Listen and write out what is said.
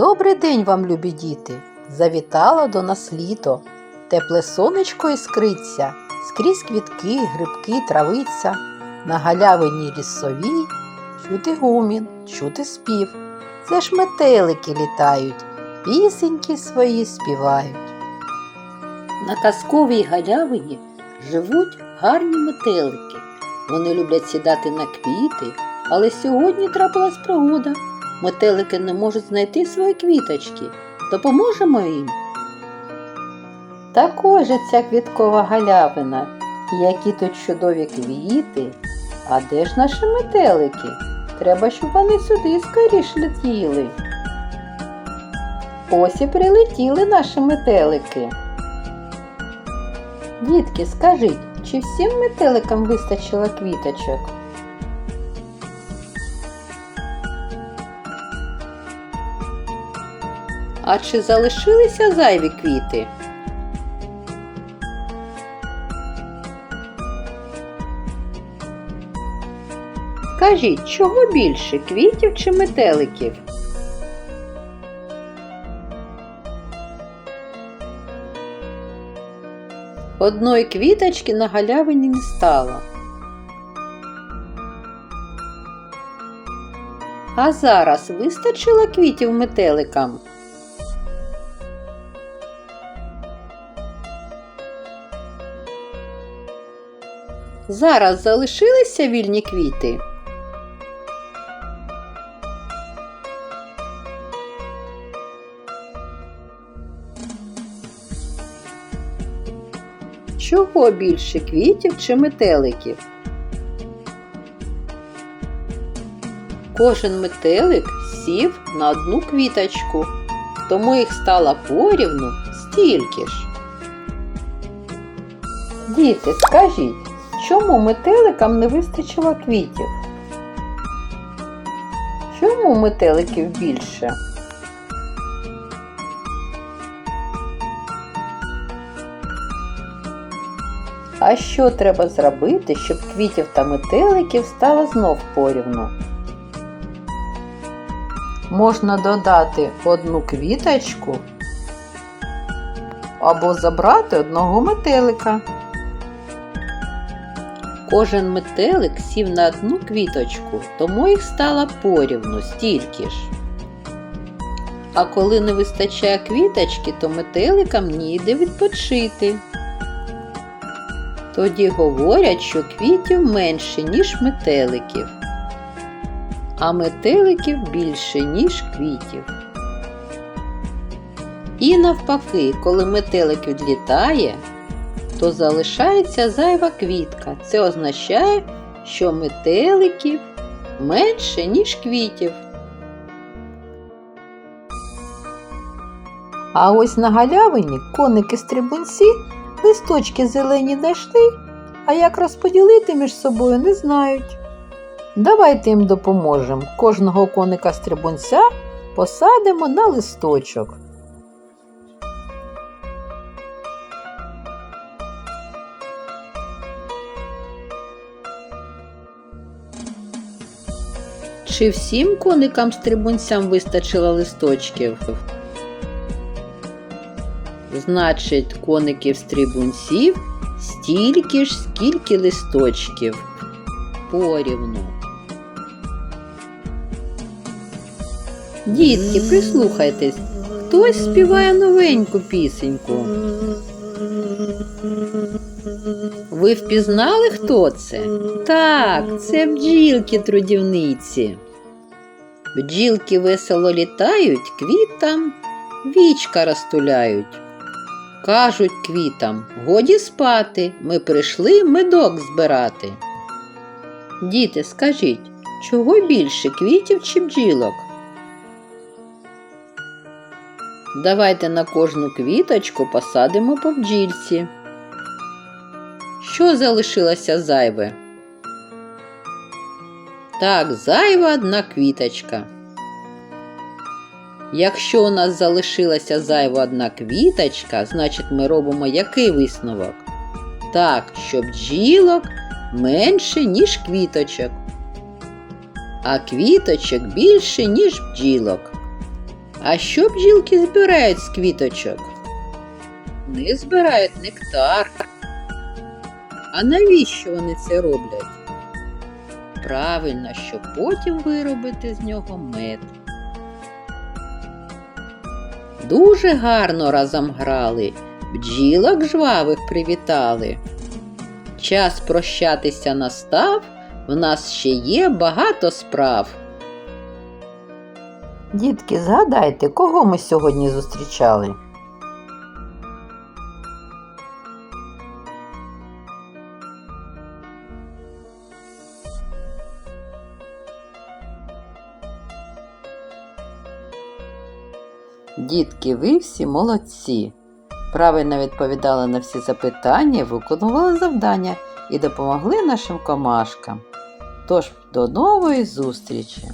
Добрий день вам, любі діти! Завітало до нас літо. Тепле сонечко іскриться, скрізь квітки, грибки, травиця. На галявині лісовій чути гумін, чути спів. Це ж метелики літають, пісеньки свої співають. На казковій галявині живуть гарні метелики. Вони люблять сідати на квіти, але сьогодні трапилась пригода. Метелики не можуть знайти свої квіточки. Допоможемо їм. Також ця квіткова галявина. Які тут чудові квіти. А де ж наші метелики? Треба, щоб вони сюди скоріш летіли. Ось і прилетіли наші метелики. Дітки, скажіть, чи всім метеликам вистачило квіточок? А чи залишилися зайві квіти? Скажіть, чого більше квітів чи метеликів? Одної квіточки на галявині не стало. А зараз вистачило квітів метеликам? Зараз залишилися вільні квіти. Чого більше квітів чи метеликів? Кожен метелик сів на одну квіточку, тому їх стало порівну стільки ж. Діти, скажіть, чому метеликам не вистачило квітів? Чому метеликів більше? А що треба зробити, щоб квітів та метеликів стало знов порівну? Можна додати одну квіточку або забрати одного метелика. Кожен метелик сів на одну квіточку, тому їх стало порівну стільки ж. А коли не вистачає квіточки, то метеликам ніде відпочити. Тоді говорять, що квітів менше, ніж метеликів, а метеликів більше, ніж квітів. І навпаки, коли метелик відлітає, то залишається зайва квітка. Це означає, що метеликів менше, ніж квітів. А ось на галявині коники-стрибунці листочки зелені знайшли, а як розподілити між собою не знають. Давайте їм допоможемо. Кожного коника-стрибунця посадимо на листочок. Чи всім коникам-стрибунцям вистачило листочків? Значить, коників-стрибунців стільки ж, скільки листочків. Порівну. Дітки, прислухайтесь, хтось співає новеньку пісеньку. Ви впізнали, хто це? Так, це бджілки трудівниці. Бджілки весело літають, квітам вічка розтуляють. Кажуть квітам, годі спати, ми прийшли медок збирати. Діти, скажіть, чого більше квітів чи бджілок? Давайте на кожну квіточку посадимо по бджільці. Що залишилося зайве? Так, зайва одна квіточка. Якщо у нас залишилася зайва одна квіточка, значить ми робимо який висновок? Так, що бджілок менше, ніж квіточок, а квіточок більше, ніж бджілок. А що бджілки збирають з квіточок? Вони збирають нектар. А навіщо вони це роблять? Правильно, щоб потім виробити з нього мед. Дуже гарно разом грали, бджілок жвавих привітали. Час прощатися настав, в нас ще є багато справ. Дітки, згадайте, кого ми сьогодні зустрічали? Дітки, ви всі молодці. Правильно відповідали на всі запитання, виконували завдання і допомогли нашим комашкам. Тож до нової зустрічі!